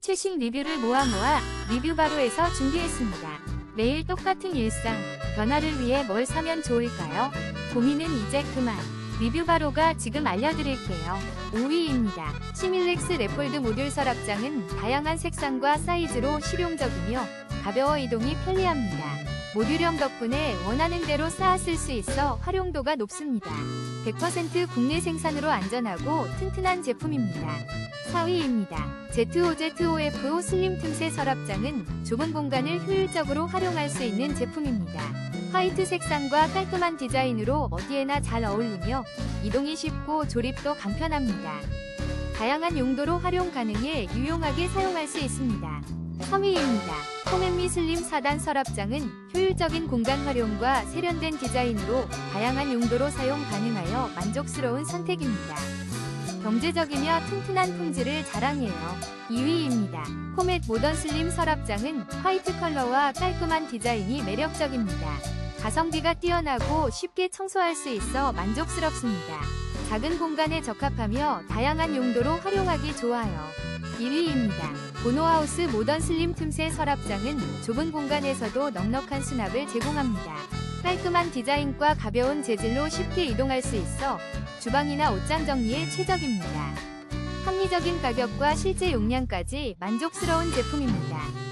최신 리뷰를 모아 모아 리뷰 바로에서 준비했습니다. 매일 똑같은 일상, 변화를 위해 뭘 사면 좋을까요? 고민은 이제 그만. 리뷰 바로가 지금 알려드릴게요. 5위입니다. 시밀렉스 레폴드 모듈 서랍장은 다양한 색상과 사이즈로 실용적이며 가벼워 이동이 편리합니다. 모듈형 덕분에 원하는 대로 쌓아 쓸 수 있어 활용도가 높습니다. 100% 국내 생산으로 안전하고 튼튼한 제품입니다. 4위입니다. ZOZOFO 슬림 틈새 서랍장은 좁은 공간을 효율적으로 활용할 수 있는 제품입니다. 화이트 색상과 깔끔한 디자인으로 어디에나 잘 어울리며 이동이 쉽고 조립도 간편합니다. 다양한 용도로 활용 가능해 유용하게 사용할 수 있습니다. 3위입니다. 홈앤미 슬림 4단 서랍장은 효율적인 공간 활용과 세련된 디자인으로 다양한 용도로 사용 가능하여 만족스러운 선택입니다. 경제적이며 튼튼한 품질을 자랑해요. 2위입니다. 코멧 모던 슬림 서랍장은 화이트 컬러와 깔끔한 디자인이 매력적입니다. 가성비가 뛰어나고 쉽게 청소할 수 있어 만족스럽습니다. 작은 공간에 적합하며 다양한 용도로 활용하기 좋아요. 1위입니다. 보노하우스 모던 슬림 틈새 서랍장은 좁은 공간에서도 넉넉한 수납을 제공합니다. 깔끔한 디자인과 가벼운 재질로 쉽게 이동할 수 있어 주방이나 옷장 정리에 최적입니다. 합리적인 가격과 실제 용량까지 만족스러운 제품입니다.